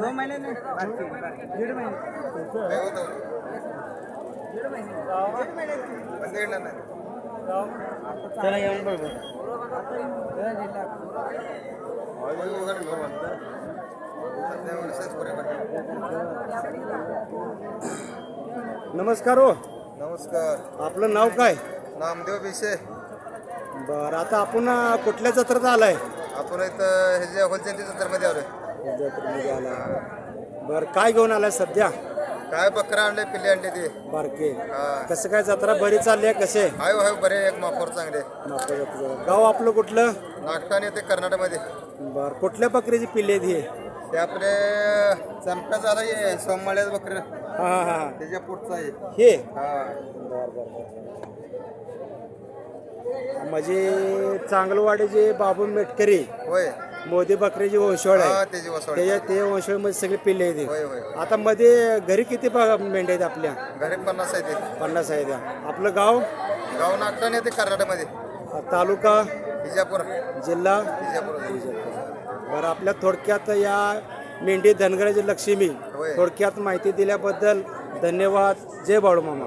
दोन महिने नाही दीड महिने. त्याला येऊन बरोबर नमस्कार हो. नमस्कार. आपलं नाव काय? नामदेव बिशे बरं आता आपण कुठल्या जत्रेत आलाय? आपण इथं हे जे होलसेल जत्रेमध्ये आलोय. जत्रेमध्ये आलाय बरं काय घेऊन आलाय सध्या? काय बकरा आणले पिल्ले आणले ते. बारके. हा. कसं काय जत्रा बरी चालली आहे कसे हाय हाय बरे एक माफोर चांगले. गाव आपलं कुठलं? नागठाण येते कर्नाटकमध्ये. बरं कुठल्या बकरीची पिल्ली आहेत ही? ते आपले चंपा झाला ये सोमवाळ्यात बकर. हा हा हा. त्याच्या पुढचं आहे. हे? हा. बर बर. म्हणजे चांगलवाडीचे बाबू मेटकरी होय. मोदी बकरीची वंशवळ हा आहे त्याची वसवड त्याच्या ते वंशवळमध्ये सगळे पिल्ले आहेत. होय होय आता मध्ये घरी किती ब- मेंढ्या आहेत आपल्या? घरी पन्नास आहे ते पन्नास आहेत. आपलं गाव? गाव नागठाण येते कर्नाटकमध्ये. तालुका? विजापूर. जिल्हा? विजापूर. बरं आपल्या थोडक्यात या मेंढी धनगराची लक्ष्मी होय. थोडक्यात माहिती दिल्याबद्दल धन्यवाद. जय बाळू मामा